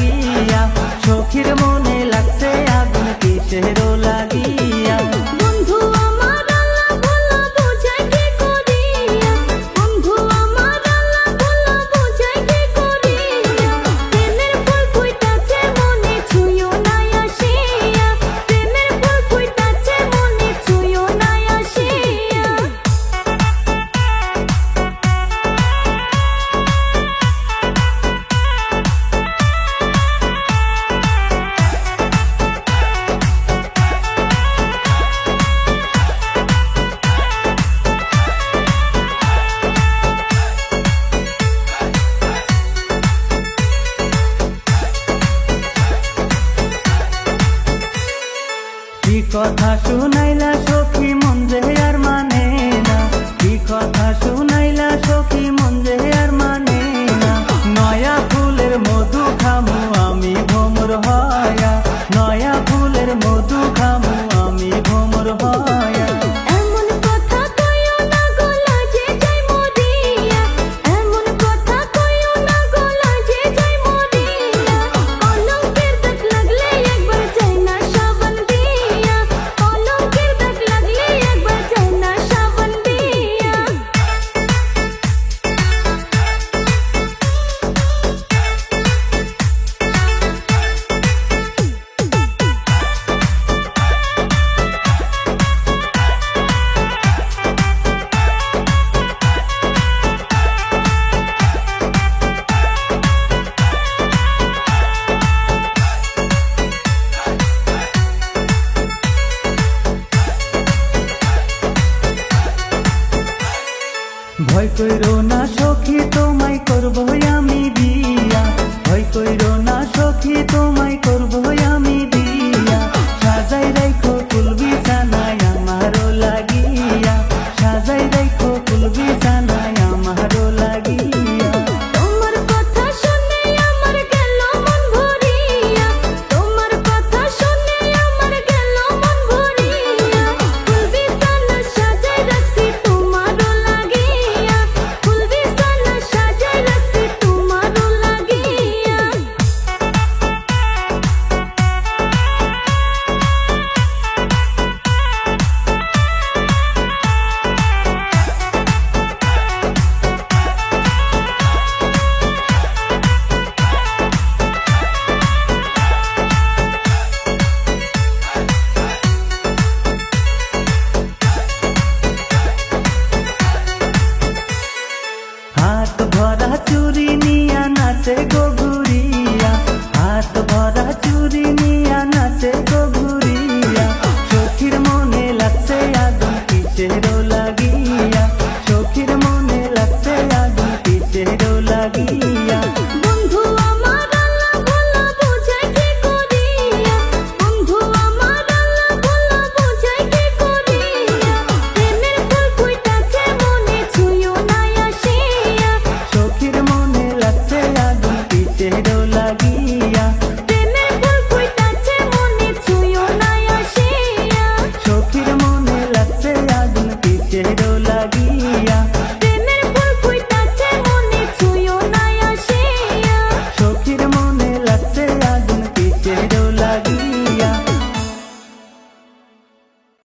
লাগিয়া সখীর মনে লাগছে আগুন কিসেরও লাগি কথা শুনাইলা সখী মন যে আর মানে না। কি কথা শুনাইলা সখী মন যে আর মানে না। নয়া ফুলের মধু খামু আমি ভ্রমর হয়। ভয় কইরো না সখী, তোমায় করব আমি বিয়া ভয় কইরো না সখী, তোমায় করব আমি বিয়া সাজাই রাখো